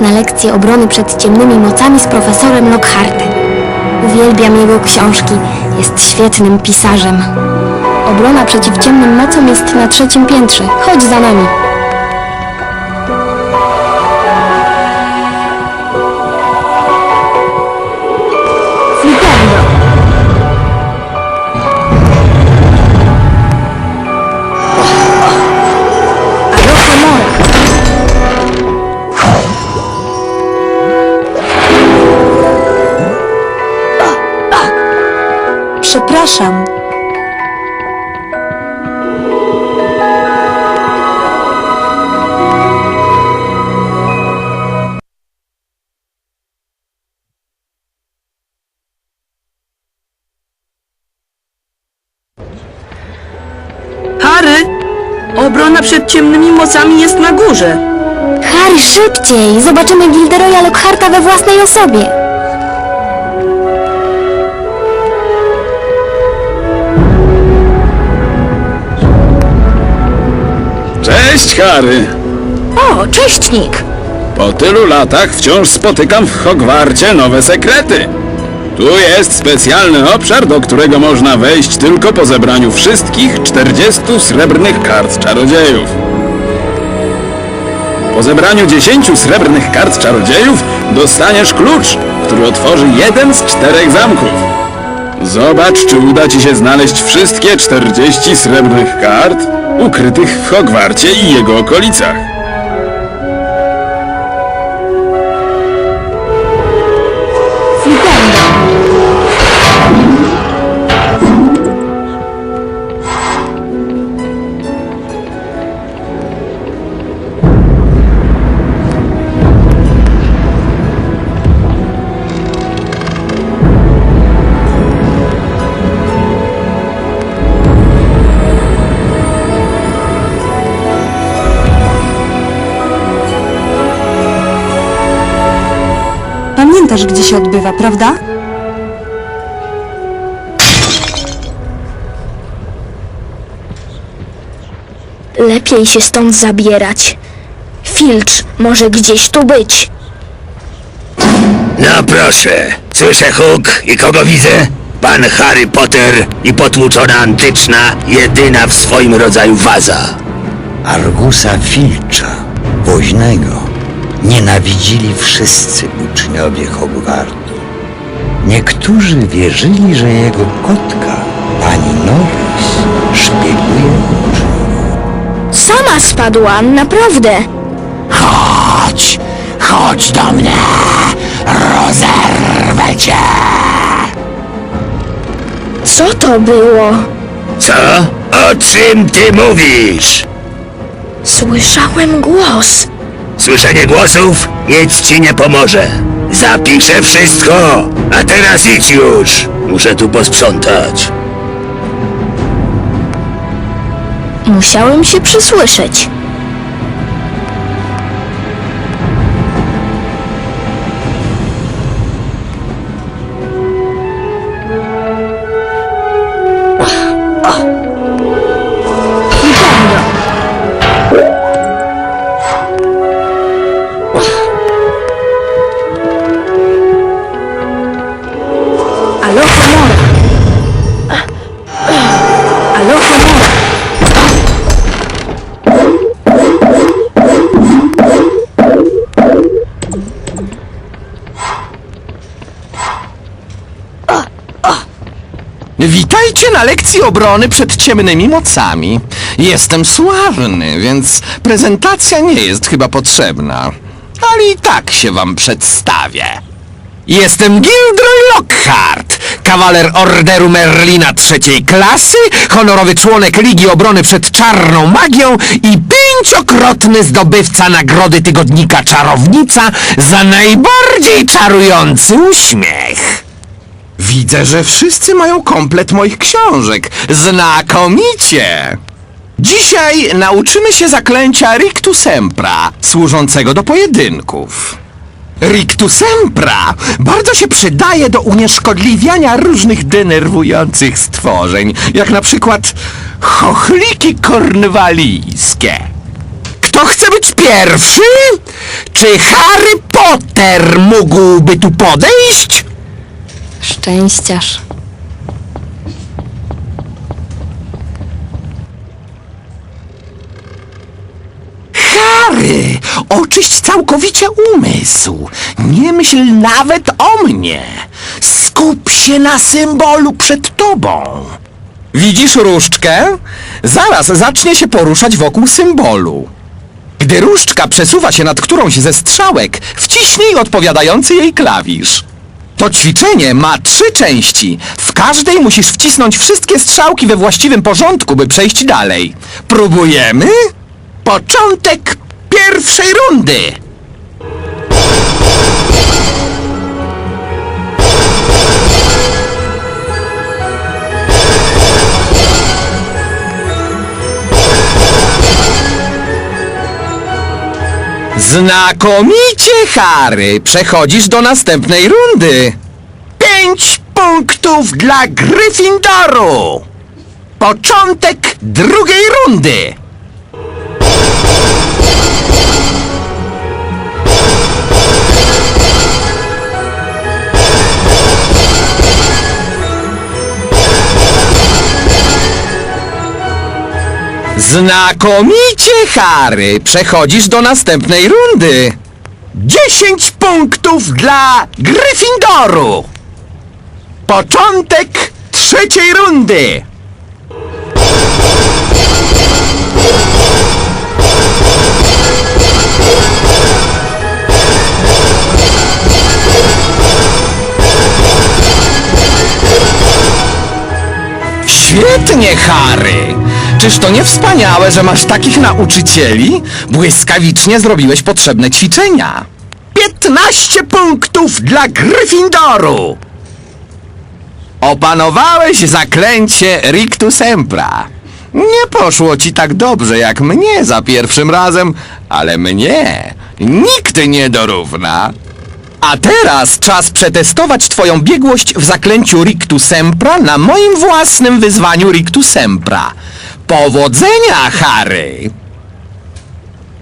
na lekcję obrony przed ciemnymi mocami z profesorem Lockhartem. Uwielbiam jego książki, jest świetnym pisarzem. Obrona przeciw ciemnym mocom jest na trzecim piętrze. Chodź za nami. Przepraszam. Harry! Obrona przed ciemnymi mocami jest na górze. Harry, szybciej! Zobaczymy Gilderoya Lockharta we własnej osobie. Cześć, Harry! O, cześć, Nick. Po tylu latach wciąż spotykam w Hogwarcie nowe sekrety. Tu jest specjalny obszar, do którego można wejść tylko po zebraniu wszystkich 40 srebrnych kart czarodziejów. Po zebraniu 10 srebrnych kart czarodziejów dostaniesz klucz, który otworzy jeden z czterech zamków. Zobacz, czy uda ci się znaleźć wszystkie 40 srebrnych kart ukrytych w Hogwarcie i jego okolicach. Pamiętasz, gdzie się odbywa, prawda? Lepiej się stąd zabierać. Filcz może gdzieś tu być. No proszę, słyszę huk i kogo widzę? Pan Harry Potter i potłuczona antyczna, jedyna w swoim rodzaju waza. Argusa Filcza, woźnego, nienawidzili wszyscy uczniowie Hogwartu. Niektórzy wierzyli, że jego kotka, pani Norris, szpieguje uczniów. Sama spadłam, naprawdę. Chodź, chodź do mnie, rozerwę cię. Co to było? Co? O czym ty mówisz? Słyszałem głos. Słyszenie głosów nic ci nie pomoże. Zapiszę wszystko, a teraz idź już. Muszę tu posprzątać. Musiałem się przysłyszeć. Na lekcji obrony przed ciemnymi mocami. Jestem sławny, więc prezentacja nie jest chyba potrzebna. Ale i tak się wam przedstawię. Jestem Gilderoy Lockhart, kawaler Orderu Merlina trzeciej klasy, honorowy członek Ligi Obrony przed Czarną Magią i pięciokrotny zdobywca nagrody tygodnika Czarownica za najbardziej czarujący uśmiech. Widzę, że wszyscy mają komplet moich książek. Znakomicie! Dzisiaj nauczymy się zaklęcia Rictu Sempra, służącego do pojedynków. Rictu Sempra bardzo się przydaje do unieszkodliwiania różnych denerwujących stworzeń, jak na przykład chochliki kornwalijskie. Kto chce być pierwszy? Czy Harry Potter mógłby tu podejść? Szczęściarz. Harry, oczyść całkowicie umysł. Nie myśl nawet o mnie. Skup się na symbolu przed tobą. Widzisz różdżkę? Zaraz zacznie się poruszać wokół symbolu. Gdy różdżka przesuwa się nad którąś ze strzałek, wciśnij odpowiadający jej klawisz. To ćwiczenie ma trzy części. W każdej musisz wcisnąć wszystkie strzałki we właściwym porządku, by przejść dalej. Próbujemy? Początek pierwszej rundy! Znakomicie, Harry! Przechodzisz do następnej rundy. Pięć punktów dla Gryffindoru! Początek drugiej rundy! Znakomicie, Harry! Przechodzisz do następnej rundy. 10 punktów dla Gryffindoru! Początek trzeciej rundy! Świetnie, Harry! Czyż to nie wspaniałe, że masz takich nauczycieli? Błyskawicznie zrobiłeś potrzebne ćwiczenia. 15 punktów dla Gryffindoru! Opanowałeś zaklęcie Rictus Sempra. Nie poszło ci tak dobrze jak mnie za pierwszym razem, ale mnie nikt nie dorówna. A teraz czas przetestować twoją biegłość w zaklęciu Rictu Sempra na moim własnym wyzwaniu Rictu Sempra. Powodzenia, Harry!